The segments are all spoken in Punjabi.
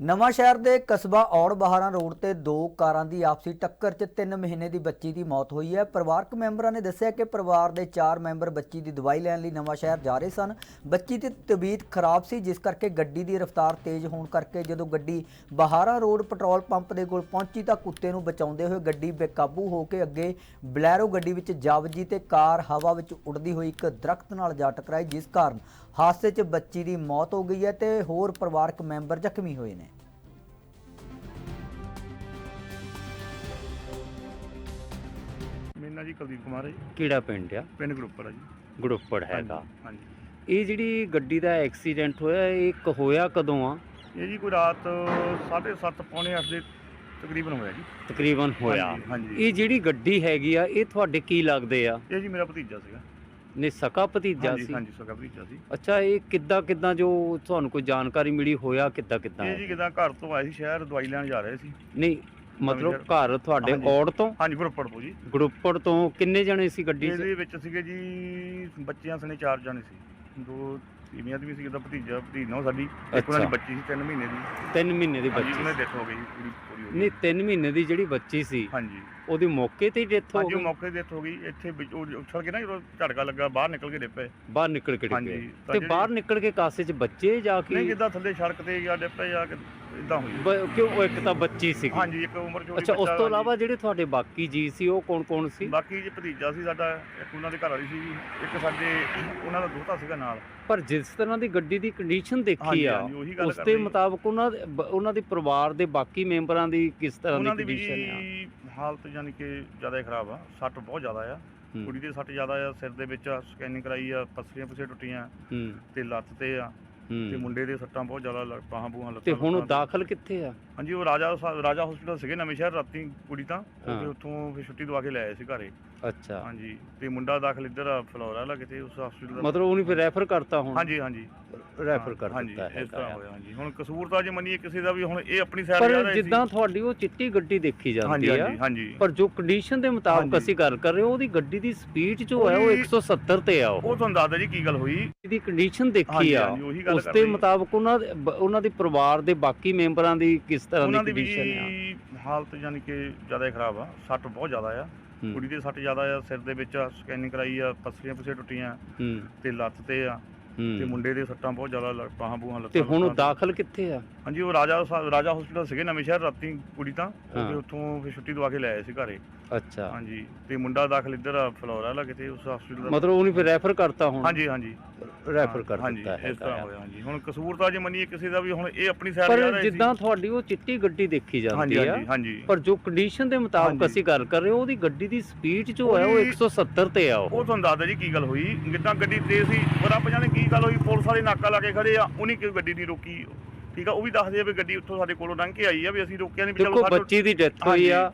ਨਵਾਂ ਸ਼ਹਿਰ ਦੇ ਕਸਬਾ ਔੜ ਬਹਾਰਾਂ ਰੋਡ ਤੇ ਦੋ ਕਾਰਾਂ ਦੀ ਆਪਸੀ ਟੱਕਰ 'ਚ 3 ਮਹੀਨੇ ਦੀ ਬੱਚੀ ਦੀ ਮੌਤ ਹੋਈ ਹੈ। ਪਰਿਵਾਰਕ ਮੈਂਬਰਾਂ ਨੇ ਦੱਸਿਆ ਕਿ ਪਰਿਵਾਰ ਦੇ 4 ਮੈਂਬਰ ਬੱਚੀ ਦੀ ਦਵਾਈ ਲੈਣ ਲਈ ਨਵਾਂ ਸ਼ਹਿਰ ਜਾ ਰਹੇ ਸਨ। ਬੱਚੀ ਦੀ ਤਬੀਅਤ ਖਰਾਬ ਸੀ, ਜਿਸ ਕਰਕੇ ਗੱਡੀ ਦੀ ਰਫ਼ਤਾਰ ਤੇਜ਼ ਹੋਣ ਕਰਕੇ ਜਦੋਂ ਗੱਡੀ ਬਹਾਰਾਂ ਰੋਡ ਪੈਟਰੋਲ ਪੰਪ ਦੇ ਕੋਲ ਪਹੁੰਚੀ ਤਾਂ ਕੁੱਤੇ ਨੂੰ ਬਚਾਉਂਦੇ ਹੋਏ ਗੱਡੀ ਬੇਕਾਬੂ ਹੋ ਕੇ ਅੱਗੇ ਬਲੈਰੋ ਗੱਡੀ ਵਿੱਚ ਜਾ ਵੱਜੀ ਤੇ ਕਾਰ ਹਵਾ ਵਿੱਚ ਉੱਡਦੀ ਹੋਈ ਇੱਕ ਦਰਖਤ ਨਾਲ ਜਾ ਟਕਰਾਈ, ਜਿਸ ਕਾਰਨ ਹਾਦਸੇ 'ਚ ਬੱਚੀ ਦੀ ਮੌਤ ਹੋ ਗਈ ਹੈ ਤੇ ਹੋਰ ਪਰਿਵਾਰਕ ਮੈਂਬਰ ਜ਼ਖਮੀ ਹੋਏ ਨੇ। ਮੇਰਾ ਜੀ ਕੁਲਦੀਪ ਕੁਮਾਰ ਹੈ ਜੀ। ਕਿਹੜਾ ਪਿੰਡ ਆ? ਪਿੰਡ ਗਰੁੱਪਰ ਹੈ ਜੀ। ਗੜੁੱਪੜ ਹੈਗਾ। ਹਾਂਜੀ ਇਹ ਜਿਹੜੀ ਗੱਡੀ ਦਾ ਐਕਸੀਡੈਂਟ ਹੋਇਆ ਇਹ ਕ- ਹੋਇਆ ਕਦੋਂ ਆ? ਇਹ ਜੀ ਕੋਈ ਰਾਤ 7:30 ਪੌਣੇ 8 ਦੇ ਤਕਰੀਬਨ ਹੋਇਆ ਜੀ। ਤਕਰੀਬਨ ਹੋਇਆ। ਹਾਂਜੀ, ਹਾਂਜੀ। ਇਹ ਜਿਹੜੀ ਗੱਡੀ ਹੈਗੀ ਆ ਇਹ ਤੁਹਾਡੇ ਕੀ ਲੱਗਦੇ ਆ? ਇਹ ਜੀ ਮੇਰਾ ਭਤੀਜਾ ਸੀਗਾ। ਨੇ ਸਕਾ ਭਤੀਜਾ ਹਾਂਜੀ ਸੀ? ਹਾਂਜੀ ਸਕਾ ਭਤੀਜਾ ਸੀ। ਅੱਛਾ ਇਹ ਕਿੱਦਾਂ ਕਿੱਦਾਂ ਜੋ ਤੁਹਾਨੂੰ ਕੋਈ ਜਾਣਕਾਰੀ ਮਿਲੀ ਹੋਇਆ ਕਿੱਦਾਂ ਕਿੱਦਾਂ? ਇਹ ਜੀ ਕਿਦਾਂ ਘਰ ਤੋਂ ਆਏ ਸੀ ਸ਼ਹਿਰ ਦਵਾਈ ਲੈਣ ਜਾ ਰਹੇ ਸੀ। ਨਹੀਂ ਮਤਲਬ ਘਰ ਤੁਹਾਡੇ ਹਾਂਜੀ। ਔੜ ਤੋਂ? ਹਾਂਜੀ ਗਰੁੱਪਰ ਤੋਂ ਜੀ। ਗੜੁੱਪੜ ਤੋਂ ਕਿੰਨੇ ਜਣੇ ਸੀ ਗੱਡੀ 'ਚ? ਇਹਦੇ ਵਿੱਚ ਸੀਗੇ ਜੀ ਬੱਚਿਆਂ ਸਣੇ ਚਾਰ ਜਾਣੇ ਸੀ। ਦੋ ਤੀਵੀਆਂ ਦੀ ਵੀ ਸੀ ਇਹਦਾ ਭਤੀਜਾ ਭਤੀਜਾ ਸਾਡੀ ਇੱਕ ਉਹਨਾਂ ਦੀ ਅੱਛਾ। ਬੱਚੀ ਸੀ 3 ਮਹੀਨੇ ਦੀ। 3 ਮਹੀਨੇ ਦੀ ਹਾਂਜੀ ਬੱਚੀ ਉਹਨੇ ਸੀ। ਡੈਥ ਹੋ ਗਈ ਪੂਰੀ ਪੂਰੀ ਹੋ ਗਈ। ਨਹੀਂ 3 ਮਹੀਨੇ ਦੀ ਜਿਹੜੀ ਬੱਚੀ ਸੀ ਹਾਂਜੀ। ਉਹਦੀ ਮੌਕੇ ਤੇ ਹੀ ਡੈਥ ਹੋ ਹਾਂਜੀ ਉਹ ਗਈ? ਮੌਕੇ ਤੇ ਡੈਥ ਹੋ ਗਈ। ਇੱਥੇ ਵਿੱਚ ਉਹ ਉਛਲ ਕੇ ਨਾ ਜਦੋਂ ਝਟਕਾ ਲੱਗਾ ਬਾਹਰ ਨਿਕਲ ਕੇ ਡਿੱਪੇ। ਬਾਹਰ ਨਿਕਲ ਕੇ ਹਾਂਜੀ, ਡਿੱਗੇ ਤਾਂ ਤੇ ਜਿਹੜੀ- ਬਾਹਰ ਨਿਕਲ ਕੇ ਕਾਸੇ 'ਚ ਬੱਚੇ ਜਾ ਨਹੀਂ ਕੇ ਜਿੱਦਾਂ ਥੱਲੇ ਸੜਕ ਤੇ ਜਾਂ ਡਿੱਪੇ ਜਾਂ ਇਦਾਂ ਹੋਈ। ਬ- ਕਿਉਂ ਉਹ ਇੱਕ ਤਾਂ ਬੱਚੀ ਸੀਗੀ। ਹਾਂਜੀ ਇੱਕ ਉਮਰ ਛੋਟੀ ਅੱਛਾ ਉਸ ਬੱਚਾ, ਤੋਂ ਹਾਂਜੀ। ਇਲਾਵਾ ਜਿਹੜੇ ਤੁਹਾਡੇ ਬਾਕੀ ਜੀ ਸੀ ਉਹ ਕੌਣ ਕੌਣ ਸੀ? ਬਾਕੀ ਜੇ ਭਤੀਜਾ ਸੀ ਸਾਡਾ ਇੱਕ ਉਹਨਾਂ ਦੇ ਘਰ ਵਾਲੀ ਸੀ ਇੱਕ ਸਾਡੇ ਉਹਨਾਂ ਦਾ ਦੋਤਾ ਸੀਗਾ ਨਾਲ। ਪਰ ਜਿਸ ਤਰ੍ਹਾਂ ਦੀ ਗੱਡੀ ਦੀ ਕੰਡੀਸ਼ਨ ਦੇਖੀ ਹਾਂਜੀ, ਆ ਹਾਂਜੀ, ਉਹੀ ਗੱਲ ਉਸ ਕਰ ਦੇ ਰਹੀ। ਮੁਤਾਬਕ ਉਹਨਾਂ ਦੇ ਬ- ਉਹਨਾਂ ਦੇ ਪਰਿਵਾਰ ਦੇ ਬਾਕੀ ਮੈਂਬਰਾਂ ਦੀ ਕਿਸ ਤਰ੍ਹਾਂ ਉਹਨਾਂ ਦੀ ਵੀ ਕੰਡੀਸ਼ਨ ਆ ਹਾਲਤ ਯਾਨੀ ਕਿ ਜ਼ਿਆਦਾ ਹੀ ਖਰਾਬ ਆ ਸੱਟ ਬਹੁਤ ਜ਼ਿਆਦਾ ਆ ਹੂੰ। ਕੁੜੀ ਦੇ ਸੱਟ ਜ਼ਿਆਦਾ ਆ ਸਿਰ ਦੇ ਵਿੱਚ ਸਕੈਨਿੰਗ ਕਰਾਈ ਆ ਪਸਲੀਆਂ ਪੁਸੇ ਟੁੱਟੀਆਂ ਹੂੰ ਤੇ ਲੱਤ ਤੇ ਆ ਤੇ ਮੁੰਡੇ ਦੇ ਸੱਟਾਂ ਬਹੁਤ ਜ਼ਿਆਦਾ ਲ- ਬਾਹਾਂ ਬੂਹਾਂ ਲੱਤਾਂ ਤੇ ਹੁਣ ਉਹ ਤੇ। ਦਾਖਲ ਕਿੱਥੇ ਆ? ਹਾਂਜੀ ਉਹ ਰਾਜਾ ਸ- ਰਾਜਾ ਹਸਪੀਟਲ ਸੀਗੇ ਨਵੇਂ ਸ਼ਹਿਰ ਰਾਤੀ ਕੁੜੀ ਤਾਂ। ਉਹ ਹਾਂ। ਫਿਰ ਉੱਥੋਂ ਫਿਰ ਛੁੱਟੀ ਦਵਾ ਕੇ ਲੈ ਆਏ ਸੀ ਘਰੇ। ਅੱਛਾ। ਹਾਂਜੀ ਤੇ ਮੁੰਡਾ ਦਾਖਲ ਇੱਧਰ ਆ ਫਲੋਰਾ ਲਾ ਕਿਤੇ ਉਸ ਹਸਪੀਟਲ ਦਾ ਮਤਲਬ ਉਹਨੂੰ ਫਿਰ ਰੈਫਰ ਕਰਤਾ ਹੁਣ? ਹਾਂਜੀ ਹਾਂਜੀ। ਰੈਫਰ ਕਰ ਹਾਂਜੀ ਦਿੱਤਾ ਇਸ ਤਰ੍ਹਾਂ ਆ। ਹੋਇਆ ਹਾਂਜੀ। ਹੁਣ ਕਸੂਰ ਤਾਂ ਜੇ ਮੰਨੀਏ ਕਿਸੇ ਦਾ ਵੀ ਹੁਣ ਇਹ ਆਪਣੀ ਸਾਈਡ ਜਾ ਪਰ ਰਹੇ ਸੀ। ਜਿੱਦਾਂ ਤੁਹਾਡੀ ਉਹ ਚਿੱਟੀ ਗੱਡੀ ਦੇਖੀ ਹਾਂਜੀ ਜਾਂਦੀ ਆ ਹਾਂਜੀ ਹਾਂਜੀ। ਪਰ ਜੋ ਕੰਡੀਸ਼ਨ ਦੇ ਮੁਤਾਬਕ ਹਾਂਜੀ। ਅਸੀਂ ਗੱਲ ਕਰ ਰਹੇ ਹਾਂ ਉਹਦੀ ਗੱਡੀ ਦੀ ਸਪੀਡ ਜੋ ਹੈ ਉਹ ਉਹਦੀ- 170 ਤੇ ਆ ਉਹ। ਉਹ ਤੁਹਾਨੂੰ ਦੱਸਦਾ ਜੀ ਕੀ ਗੱਲ ਹੋਈ। ਦੀ ਕੰਡੀਸ਼ਨ ਦੇਖੀ ਹਾਂਜੀ, ਆ। ਹਾਂਜੀ, ਉਹੀ ਗੱਲ ਉਸ ਦੇ। ਮੁਤਾਬਕ ਉਹਨਾਂ ਦੇ ਬ- ਉਹਨਾਂ ਦੇ ਪਰਿਵਾਰ ਦੇ ਬਾਕੀ ਮੈਂਬਰਾਂ ਦੀ ਕਿਸ ਤਰ੍ਹਾਂ ਦੀ ਉਹਨਾਂ ਦੀ ਵੀ ਕੰਡੀਸ਼ਨ ਆ? ਜੀ ਹਾਲਤ ਯਾਨੀ ਕਿ ਜ਼ਿਆਦਾ ਹੀ ਖਰਾਬ ਆ। ਸੱਟ ਬਹੁਤ ਜ਼ਿਆਦਾ ਆ। ਹੂੰ, ਕੁੜੀ ਦੇ ਸੱਟ ਜ਼ਿਆਦਾ ਆ ਸਿਰ ਦੇ ਵਿੱਚ ਸਕੈਨਿੰਗ ਕਰਾਈ ਆ ਪਸਲੀਆਂ ਪੁਸੇ ਟੁੱਟੀਆਂ ਹੂੰ। ਤੇ ਲੱਤ ਤੇ ਆ। ਤੇ ਮੁੰਡੇ ਦੇ ਸੱਟਾਂ ਬਹੁਤ ਜ਼ਿਆਦਾ ਲ- ਬਾਹਾਂ ਬੂਹਾਂ ਲੱਤਾਂ ਤੇ ਹੁਣ ਉਹ। ਦਾਖਲ ਕਿੱਥੇ ਆ? ਹਾਂਜੀ ਉਹ ਰਾਜਾ ਸ- ਰਾਜਾ ਹਸਪੀਟਲ ਸੀਗੇ ਨਵੇਂ ਸ਼ਹਿਰ ਰਾਤੀ ਕੁੜੀ ਤਾਂ ਉਹ ਹਾਂ। ਫਿਰ ਉੱਥੋਂ ਫਿਰ ਛੁੱਟੀ ਦਵਾ ਕੇ ਲੈ ਆਏ ਸੀ ਘਰੇ। ਅੱਛਾ। ਹਾਂਜੀ ਤੇ ਮੁੰਡਾ ਦਾਖਲ ਇੱਧਰ ਆ ਫਲੋਰਾ ਲਾ ਕਿਤੇ ਉਸ ਹਸਪੀਟਲ ਦਾ। ਮਤਲਬ ਉਹਨੂੰ ਫਿਰ ਰੈਫਰ ਕਰਤਾ ਹੁਣ? ਹਾਂਜੀ ਹਾਂਜੀ। ਰੈਫਰ ਕਰ ਹਾਂਜੀ ਦਿੱਤਾ ਇਸ ਤਰ੍ਹਾਂ ਹੈਗਾ। ਹੋਇਆ ਹਾਂਜੀ। ਹੁਣ ਕਸੂਰ ਤਾਂ ਜੇ ਮੰਨੀਏ ਕਿਸੇ ਦਾ ਵੀ ਹੁਣ ਇਹ ਆਪਣੀ ਸਾਈਡ ਪਰ ਰਹੇ ਸੀ। ਜਿੱਦਾਂ ਤੁਹਾਡੀ ਉਹ ਚਿੱਟੀ ਗੱਡੀ ਦੇਖੀ ਜਾਂਦੀ ਹਾਂਜੀ ਆ ਹਾਂਜੀ ਹਾਂਜੀ ਪਰ ਜੋ ਕੰਡੀਸ਼ਨ ਦੇ ਮੁਤਾਬਕ ਹਾਂਜੀ। ਅਸੀਂ ਗੱਲ ਕਰ ਰਹੇ ਹਾਂ ਉਹਦੀ ਗੱਡੀ ਦੀ ਸਪੀਡ ਜੋ ਹੈ ਉਹ ਉਹਦੀ- 170 ਤੇ ਆ ਉਹ। ਉਹ ਤੁਹਾਨੂੰ ਦੱਸਦਾ ਜੀ ਕੀ ਗੱਲ ਹੋਈ। ਜਿੱਦਾਂ ਗੱਡੀ ਤੇਜ਼ ਸੀ ਪਰ ਆਪਾਂ ਜਾਣੇ ਕੀ ਗੱਲ ਹੋਈ? ਪੁਲਿਸ ਵਾਲੇ ਨਾਕਾ ਲਾ ਕੇ ਖੜੇ ਆ। ਉਹਨੇ ਕਿਉਂ ਗੱਡੀ ਨਹੀਂ ਰੋਕੀ। ਠੀਕ ਆ ਉਹ ਵੀ ਦੱਸਦੇ ਆ ਵੀ ਗੱਡੀ ਉੱਥੋਂ ਸਾਡੇ ਕੋਲੋਂ ਲੰਘ ਕੇ ਆਈ ਆ ਵੀ ਅਸੀਂ ਰੋਕਿਆ ਨਹੀਂ ਵੀ ਦੇਖੋ ਸਾਡੇ- ਬੱਚੀ ਦੀ ਡੈਥ ਹੋਈ ਆ।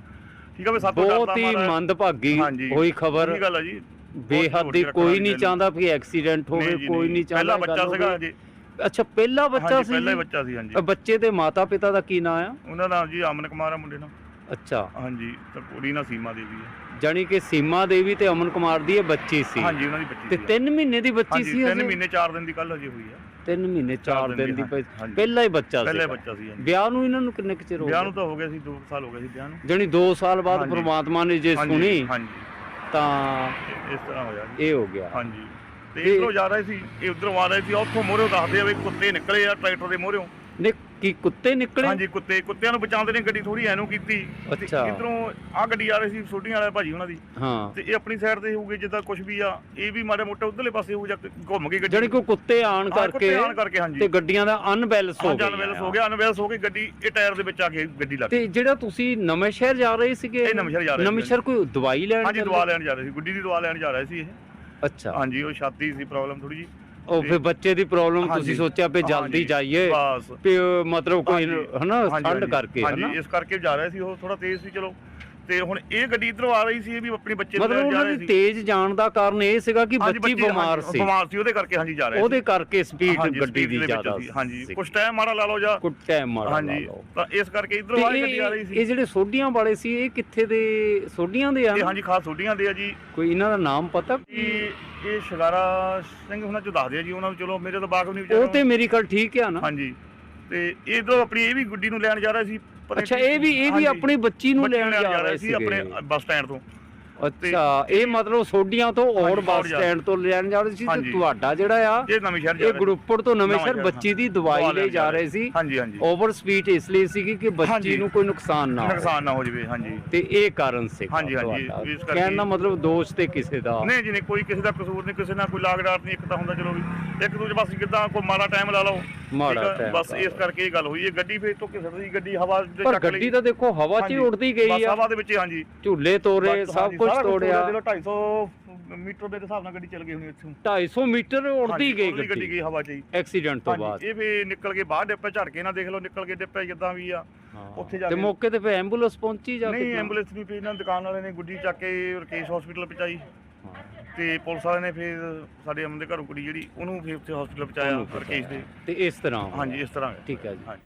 ਠੀਕ ਆ ਵੀ ਸਾਤੋਂ ਬਹੁਤ ਹੀ ਮੰਦਭਾਗੀ। ਹੋਈ ਖਬਰ। ਗੱਲ ਆ ਜੀ। ਬੇਹੱਦ ਬਹੁਤ ਕੋਈ ਨਹੀਂ। ਚਾਹੁੰਦਾ ਕਿ ਐਕਸੀਡੈਂਟ ਹੋਵੇ ਕੋਈ ਨਹੀਂ। ਚਾਹੁੰਦਾ ਪਹਿਲਾ ਗੱਲ ਬੱਚਾ ਸੀਗਾ ਹੋਵੇ। ਜੀ ਅੱਛਾ ਪਹਿਲਾ ਬੱਚਾ ਸੀ ਪਹਿਲਾ ਹੀ ਜੀ? ਬੱਚਾ ਸੀ ਹਾਂਜੀ। ਬੱਚੇ ਦੇ ਮਾਤਾ ਪਿਤਾ ਦਾ ਕੀ ਨਾਮ ਆ? ਉਹਨਾਂ ਦਾ ਨਾਮ ਜੀ ਅਮਨ ਕੁਮਾਰ ਆ ਮੁੰਡੇ ਦਾ। ਅੱਛਾ। ਹਾਂਜੀ ਤਾਂ ਕੁੜੀ ਨਾਲ ਸੀਮਾ ਦੇਵੀ ਹੈ ਜਾਨੀ ਕਿ ਸੀਮਾ ਦੇਵੀ ਤੇ ਅਮਨ ਕੁਮਾਰ ਦੀ ਇਹ ਬੱਚੀ ਸੀ। ਹਾਂਜੀ ਉਹਨਾਂ ਦੀ ਬੱਚੀ ਤੇ ਸੀ। 3 ਮਹੀਨੇ ਦੀ ਬੱਚੀ ਹਾਂਜੀ ਸੀ 3 ਮਹੀਨੇ 4 ਦਿਨ ਦੀ ਕੱਲ ਹਜੇ ਹੋਈ ਆ। 3 ਮਹੀਨੇ 4 ਦਿਨ ਦੀ ਹਾਂਜੀ। ਪਹਿਲਾ ਹੀ ਬੱਚਾ ਪਹਿਲਾ ਸੀ ਹੀ ਬੱਚਾ ਸੀ ਹਾਂਜੀ। ਵਿਆਹ ਨੂੰ ਇਹਨਾਂ ਨੂੰ ਕਿੰਨੇ ਕੁ ਚਿਰ ਹੋ ਵਿਆਹ ਗਿਆ ਨੂੰ ਤਾਂ ਹੋ ਗਿਆ ਸੀ 2 ਸਾਲ ਹੋ ਗਏ ਸੀ ਵਿਆਹ ਨੂੰ। ਜਾਨੀ 2 ਸਾਲ ਬਾਅਦ ਹਾਂਜੀ। ਪ੍ਰਮਾਤਮਾ ਨੇ ਜੇ ਹਾਂਜੀ, ਸੁਣੀ ਹਾਂਜੀ। ਤਾਂ ਇਸ ਤਰ੍ਹਾਂ ਹੋਇਆ ਜੀ। ਇਹ ਹੋ ਗਿਆ। ਹਾਂਜੀ। ਤੇ ਤੇ- ਇਧਰੋਂ ਜਾ ਰਹੇ ਸੀ ਇਹ ਉਧਰੋਂ ਆ ਰਹੇ ਸੀ ਉੱਥੋਂ ਮੋਹਰਿਓਂ ਦੱਸਦੇ ਆ ਵੀ ਕੁੱਤੇ ਨਿਕਲੇ ਆ ਟਰੈਕਟਰ ਦੇ ਮੋਹਰਿਓਂ। ਨੇ ਕੀ ਕੁੱਤੇ ਨਿਕਲੇ? ਹਾਂਜੀ ਕੁੱਤੇ ਕੁੱਤਿਆਂ ਨੂੰ ਬਚਾਉਂਦੇ ਨੇ ਗੱਡੀ ਥੋੜੀ ਐਨੂੰ ਕੀਤੀ। ਅੱਛਾ। ਇਧਰੋਂ ਆ ਗੱਡੀ ਆ ਰਹੀ ਸੀ ਛੋਟੀਆਂ ਵਾਲੇ ਭਾਜੀ ਉਹਨਾਂ ਦੀ। ਹਾਂ। ਤੇ ਇਹ ਆਪਣੀ ਸਾਈਡ ਤੇ ਹੋਊਗੇ ਜਿੱਦਾਂ ਕੁਝ ਵੀ ਆ ਇਹ ਵੀ ਮਾੜੇ ਮੋਟੇ ਉਧਰਲੇ ਪਾਸੇ ਹੋਊ ਜਾਂ ਘੁੰਮ ਗਈ ਗੱਡੀ। ਜਾਨੀ ਕਿ ਕੁੱਤੇ ਆਣ ਹਾਂ, ਕੁੱਤੇ ਕਰਕੇ ਆਉਣ ਕਰਕੇ ਹਾਂਜੀ। ਤੇ ਗੱਡੀਆਂ ਦਾ ਅਨਬੈਲੈਂਸ ਹੋ ਹਾਂ ਗਿਆ ਅਨਵੈਲਸ ਹੋ ਗਿਆ ਅਨਵੈਲਸ ਹੋ ਕੇ ਗੱਡੀ ਇਹ ਟਾਇਰ ਦੇ ਵਿੱਚ ਆ ਕੇ ਗੱਡੀ ਲੱਗ ਗਈ। ਤੇ ਜਿਹੜਾ ਤੁਸੀਂ ਨਵੇਂ ਸ਼ਹਿਰ ਜਾ ਰਹੇ ਸੀਗੇ ਇਹ ਨਵਾਂਸ਼ਹਿਰ ਜਾ ਰਹੇ ਨਵੇਂ ਸੀ। ਸ਼ਹਿਰ ਕੋਈ ਦਵਾਈ ਲੈਣ ਹਾਂਜੀ ਚੱਲੇ? ਦਵਾ ਲੈਣ ਜਾ ਰਹੇ ਸੀ ਗੁੱਡੀ ਦੀ ਦਵਾ ਲੈਣ ਜਾ ਰਹੇ ਸੀ ਇਹ। ਅੱਛਾ। ਹਾਂਜੀ ਉਹ ਛਾਤੀ ਸੀ ਪ੍ਰੋਬਲਮ ਥੋੜੀ ਜੀ। ਉਹ ਫਿਰ ਬੱਚੇ ਦੀ ਪ੍ਰੋਬਲਮ। ਤੁਸੀਂ ਸੋਚਿਆ ਵੀ ਜਲਦੀ ਜਾਈਏ ਵੀ ਮਤਲਬ ਕੋਈ ਹਨਾ ਠੰਡ ਕਰਕੇ ਹਾਂਜੀ ਇਸ ਕਰਕੇ ਜਾ ਰਹੇ ਸੀ ਉਹ ਥੋੜਾ ਤੇਜ਼ ਸੀ ਚਲੋ। ਤੇ ਹੁਣ ਇਹ ਗੱਡੀ ਇਧਰੋਂ ਆ ਰਹੀ ਸੀ ਇਹ ਵੀ ਆਪਣੀ ਬੱਚੇ ਨੂੰ ਮਤਲਬ ਲੈਣ ਜਾ ਉਹਨਾਂ ਰਹੇ ਦੀ ਸੀ। ਤੇਜ਼ ਜਾਣ ਦਾ ਕਾਰਨ ਇਹ ਸੀਗਾ ਕਿ ਹਾਂਜੀ, ਬੱਚੀ ਬਿਮਾਰ ਹਾਂਜੀ, ਸੀ। ਬਿਮਾਰ ਸੀ ਉਹਦੇ ਕਰਕੇ ਹਾਂਜੀ ਜਾ ਰਹੇ ਉਹਦੇ ਕਰਕੇ ਸਪੀਡ ਗੱਡੀ speed ਦੀ ਦੇ ਵਿੱਚ ਜ਼ਿਆਦਾ ਸੀ, ਹਾਂਜੀ। ਕੁਛ ਟਾਈਮ ਮਾੜਾ ਲਾ ਲਓ ਜਾਂ ਕੁਝ ਟਾਈਮ ਮਾੜਾ ਲਾ ਹਾਂਜੀ ਲਓ। ਤਾਂ ਇਸ ਕਰਕੇ ਤੇ ਇਧਰੋਂ ਵਾਲੀ ਗੱਡੀ ਆ ਰਹੀ ਇਹ ਸੀ। ਇਹ ਜਿਹੜੇ ਸੋਡੀਆਂ ਵਾਲੇ ਸੀ ਇਹ ਕਿੱਥੇ ਦੇ ਸੋਡੀਆਂ ਦੇ ਆ? ਇਹ ਹਾਂਜੀ ਖਾਸ ਛੁੱਟੀਆਂ ਦੇ ਆ ਜੀ। ਕੋਈ ਇਹਨਾਂ ਦਾ ਨਾਮ ਪਤਾ? ਇਹ ਇਹ ਸ਼ਿਗਾਰਾ ਸਿੰਘ ਉਹਨਾਂ ਚ ਦੱਸਦੇ ਆ ਜੀ ਉਹਨਾਂ ਨੂੰ ਚਲੋ ਮੇਰੇ ਤਾਂ ਬਾਗ ਨਹੀਂ ਉਹ ਤੇ ਮੇਰੀ ਗੱਲ ਠੀਕ ਆ ਨਾ। ਹਾਂਜੀ ਤੇ ਇਧਰੋਂ ਆਪਣੀ ਇਹ ਵੀ ਗੁੱਡੀ ਨੂੰ ਲੈਣ ਜਾ ਰਿਹਾ ਸੀ ਅੱਛਾ ਇਹ ਵੀ ਇਹ ਵੀ ਹਾਂਜੀ, ਆਪਣੀ ਬੱਚੀ ਨੂੰ ਬੱਚੀ ਲੈਣ ਜਾ ਰਹੇ ਸੀ ਆਪਣੇ ਬੱਸ ਸਟੈਂਡ ਤੋਂ। ਅੱਛਾ ਇਹ ਮਤਲਬ ਸੋਡੀਆਂ ਤੋਂ ਹਾਂਜੀ, ਬੱਸ ਜਾ- ਸਟੈਂਡ ਤੋਂ ਲੈਣ ਜਾ ਰਹੇ ਸੀ ਤੇ ਹਾਂਜੀ। ਤੁਹਾਡਾ ਜਿਹੜਾ ਆ ਇਹ ਨਵੇਂ ਸ਼ਹਿਰ ਜਾ ਇਹ ਰਿਹਾ ਗਰੁੱਪੜ ਤੋਂ ਨਵੇਂ ਸ਼ਹਿਰ ਬੱਚੀ ਦੀ ਦਵਾਈ ਦਵਾ ਲੈਣ ਜਾ ਰਹੇ ਸੀ। ਹਾਂਜੀ ਹਾਂਜੀ। ਓਵਰ ਸਪੀਡ ਇਸ ਲਈ ਸੀਗੀ ਕਿ ਬੱਚੀ ਹਾਂਜੀ। ਨੂੰ ਕੋਈ ਨੁਕਸਾਨ ਨਾ ਹੋਵੇ। ਨੁਕਸਾਨ ਨਾ ਹੋ ਜਾਵੇ ਹਾਂਜੀ। ਤੇ ਇਹ ਕਾਰਨ ਸੀ ਹਾਂਜੀ, ਹਾਂਜੀ, ਇਸ ਕਰਕੇ- ਕਹਿਣ ਦਾ ਮਤਲਬ ਦੋਸ਼ ਤੇ ਕਿਸੇ ਦਾ। ਨਹੀਂ ਜੀ ਨਹੀਂ ਕੋਈ ਕਿਸੇ ਦਾ ਕਸੂਰ ਨਹੀਂ ਕਿਸੇ ਨਾਲ ਕੋਈ ਲਾਗ ਡਾਟ ਨਹੀਂ ਇੱਕ ਤਾਂ ਹੁੰਦਾ ਚਲੋ ਵੀ। ਇੱਕ ਦੂਜੇ ਪਾਸੇ ਕਿਦਾਂ ਕੋਈ ਮਾੜਾ ਟਾਈਮ ਲਾ ਲਓ ਮਾੜਾ ਠੀਕ ਆ, time ਬਸ ਲਾ ਇਸ ਲਓ। ਕਰਕੇ ਇਹ ਗੱਲ ਹੋਈ ਹੈ ਗੱਡੀ ਫੇਰ ਤੋਂ ਕਿਸੇ ਦੀ ਗੱਡੀ ਹਵਾ ਦੇ ਪਰ ਚੱਕ ਲਈ। ਗੱਡੀ ਤਾਂ ਦੇਖੋ ਹਵਾ 'ਚ ਹੀ ਉੜਦੀ ਗਈ ਬਸ ਆ। ਹਵਾ ਦੇ ਵਿੱਚ ਹੀ, ਹਾਂਜੀ। ਝੂਲੇ ਤੋੜੇ ਬਸ, ਸਭ ਹਾਂਜੀ, ਕੁਝ ਸਾਰਾ ਤੋੜਿਆ। ਜਦੋਂ 250 ਮੀਟਰ ਦੇ ਹਿਸਾਬ ਨਾਲ ਗੱਡੀ ਚੱਲ ਗਈ ਹੋਣੀ ਇੱਥੋਂ। 250 ਮੀਟਰ ਉੜਦੀ ਹਾਂਜੀ, ਗਈ ਉੜਦੀ ਗੱਡੀ ਗੱਡੀ। ਗਈ ਹਵਾ 'ਚ ਹੀ। ਐਕਸੀਡੈਂਟ ਤੋਂ ਬਾਅਦ। ਹਾਂਜੀ ਇਹ ਫੇਰ ਨਿਕਲ ਕੇ ਬਾਹਰ ਡਿੱਪੇ ਝੜ ਕੇ ਨਾ ਦੇਖ ਲਓ ਨਿਕਲ ਕੇ ਡਿੱਪੇ ਜਿੱਦਾਂ ਵੀ ਆ। ਉੱਥੇ ਜਾ ਤੇ ਕੇ- ਮੌਕੇ ਤੇ ਫੇ ਐਂਬੂਲੈਂਸ ਪਹੁੰਚੀ ਜਾ ਨਹੀਂ? ਐਂਬੂਲੈਂਸ ਨਹੀਂ ਫੇਰ ਇਹਨਾਂ ਦੁਕਾਨ ਵਾਲੇ ਨੇ ਗੁੱਡੀ ਚੱਕ ਕੇ ਰਕੇਸ਼ ਹਸਪੀਟਲ ਪਹੁੰਚਾਈ। ਤੇ ਪੁਲਿਸ ਵਾਲੇ ਨੇ ਫਿਰ ਸਾਡੇ ਅਮਨ ਦੇ ਘਰੋਂ ਕੁੜੀ ਜਿਹੜੀ ਉਹਨੂੰ ਫਿਰ ਉੱਥੇ ਹਸਪੀਟਲ ਪਹੁੰਚਾਇਆ ਉਹਨੂੰ ਰਕੇਸ਼ ਦੇ। ਤੇ ਇਸ ਤਰ੍ਹਾਂ ਹਾਂਜੀ ਇਸ ਤਰ੍ਹਾਂ ਠੀਕ ਹੈ ਜੀ। ਹਾਂਜੀ।